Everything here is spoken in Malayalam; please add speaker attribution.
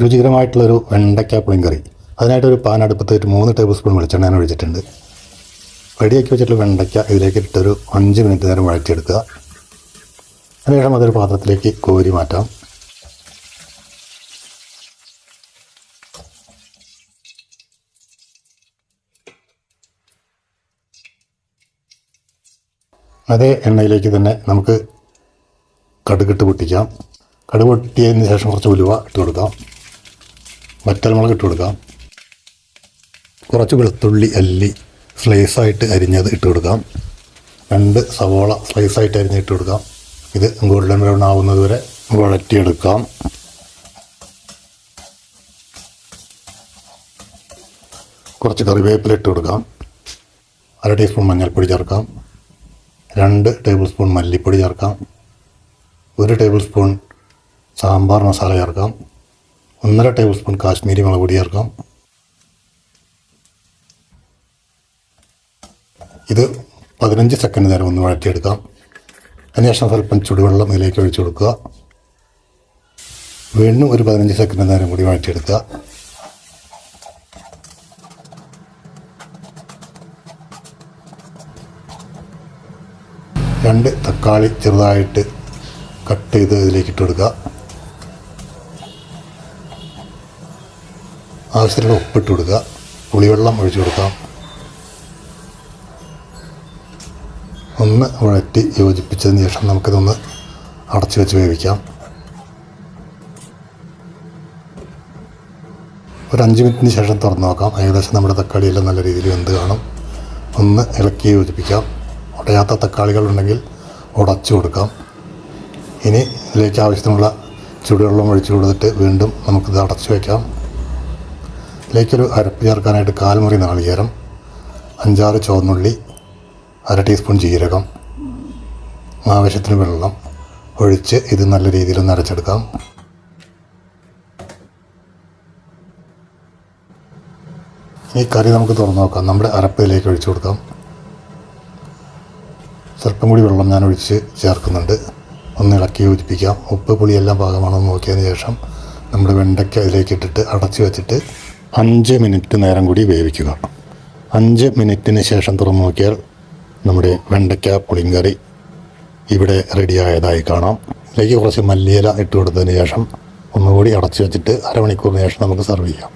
Speaker 1: രുചികരമായിട്ടുള്ളൊരു വെണ്ടയ്ക്ക പുളിങ്കറി അതിനായിട്ടൊരു പാൻ അടുപ്പത്ത് ഒരു മൂന്ന് ടേബിൾ സ്പൂൺ വെളിച്ചെണ്ണ ഒഴിച്ചിട്ടുണ്ട്. റെഡിയാക്കി വെച്ചിട്ടുള്ള വെണ്ടയ്ക്ക ഇതിലേക്ക് ഇട്ടൊരു അഞ്ച് മിനിറ്റ് നേരം വഴറ്റിയെടുക്കുക. അതിനുശേഷം അതൊരു പാത്രത്തിലേക്ക് കോരി മാറ്റാം. അതേ എണ്ണയിലേക്ക് തന്നെ നമുക്ക് കടുകിട്ട് പൊട്ടിക്കാം. കടുക് പൊട്ടിയതിന് ശേഷം കുറച്ച് ഉലുവ ഇട്ട് കൊടുക്കാം. വറ്റൽമുളക് ഇട്ട് കൊടുക്കാം. കുറച്ച് വെളുത്തുള്ളി അല്ലി സ്ലൈസായിട്ട് അരിഞ്ഞത് ഇട്ട് കൊടുക്കാം. രണ്ട് സവോള സ്ലൈസായിട്ട് അരിഞ്ഞ് ഇട്ട് കൊടുക്കാം. ഇത് ഗോൾഡൻ ബ്രൗൺ ആവുന്നത് വരെ വഴറ്റിയെടുക്കാം. കുറച്ച് കറിവേപ്പില ഇട്ട് കൊടുക്കാം. അര ടീസ്പൂൺ മഞ്ഞൾപ്പൊടി ചേർക്കാം. രണ്ട് ടേബിൾ സ്പൂൺ മല്ലിപ്പൊടി ചേർക്കാം. ഒരു ടേബിൾ സ്പൂൺ സാമ്പാർ മസാല ചേർക്കാം. ഒന്നര ടേബിൾ സ്പൂൺ കാശ്മീരി മുളക് പൊടി ചേർക്കാം. ഇത് പതിനഞ്ച് സെക്കൻഡ് നേരം ഒന്ന് വഴറ്റിയെടുക്കാം. അതിനുശേഷം സ്വല്പം ചുടുവെള്ളം ഇതിലേക്ക് ഒഴിച്ചു കൊടുക്കുക. വീണ്ടും ഒരു പതിനഞ്ച് സെക്കൻഡ് നേരം കൂടി വഴറ്റിയെടുക്കുക. രണ്ട് തക്കാളി ചെറുതായിട്ട് കട്ട് ചെയ്ത് ഇതിലേക്ക് ഇട്ട് കൊടുക്കുക. ആവശ്യത്തിനുള്ള ഉപ്പിട്ട് കൊടുക്കുക. പുളിവെള്ളം ഒഴിച്ചു കൊടുക്കാം. ഒന്ന് വഴറ്റി യോജിപ്പിച്ചതിന് ശേഷം നമുക്കിതൊന്ന് അടച്ചു വെച്ച് വേവിക്കാം. ഒരു അഞ്ച് മിനിറ്റിന് ശേഷം തുറന്നു നോക്കാം. ഏകദേശം നമ്മുടെ തക്കാളിയെല്ലാം നല്ല രീതിയിൽ വെന്ത് കാണും. ഒന്ന് ഇളക്കി യോജിപ്പിക്കാം. ഉടയാത്ത തക്കാളികൾ ഉണ്ടെങ്കിൽ ഉടച്ചു കൊടുക്കാം. ഇനി ഇതിലേക്ക് ആവശ്യത്തിനുള്ള ചൂടുവെള്ളം ഒഴിച്ചു കൊടുത്തിട്ട് വീണ്ടും നമുക്കിത് അടച്ചു വയ്ക്കാം ഇതിലേക്കൊരു അരപ്പ് ചേർക്കാനായിട്ട് കാൽമുറി നാളികേരം അഞ്ചാറ് ചുവന്നുള്ളി അര ടീസ്പൂൺ ജീരകം ആവശ്യത്തിന് വെള്ളം ഒഴിച്ച് ഇത് നല്ല രീതിയിൽ ഒന്ന് അരച്ചെടുക്കാം. ഈ കറി നമുക്ക് തുറന്ന് നോക്കാം. നമ്മുടെ അരപ്പയിലേക്ക് ഒഴിച്ചു കൊടുക്കാം. സ്വല്പം കൂടി വെള്ളം ഞാൻ ഒഴിച്ച് ചേർക്കുന്നുണ്ട്. ഒന്ന് ഇളക്കി യോജിപ്പിക്കാം. ഉപ്പ് പുളിയെല്ലാം പാകമാണോ എന്ന് നോക്കിയതിന് ശേഷം നമ്മുടെ വെണ്ടയ്ക്ക അതിലേക്ക് ഇട്ടിട്ട് അടച്ചു വെച്ചിട്ട് അഞ്ച് മിനിറ്റ് നേരം കൂടി വേവിക്കുക. അഞ്ച് മിനിറ്റിന് ശേഷം തുറന്നു നോക്കിയാൽ നമ്മുടെ വെണ്ടയ്ക്ക പുളിങ്കറി ഇവിടെ റെഡിയായതായി കാണാം. ഇതിലേക്ക് കുറച്ച് മല്ലിയില ഇട്ട് കൊടുത്തതിന് ശേഷം ഒന്നുകൂടി അടച്ചു വെച്ചിട്ട് അരമണിക്കൂറിന് ശേഷം നമുക്ക് സെർവ് ചെയ്യാം.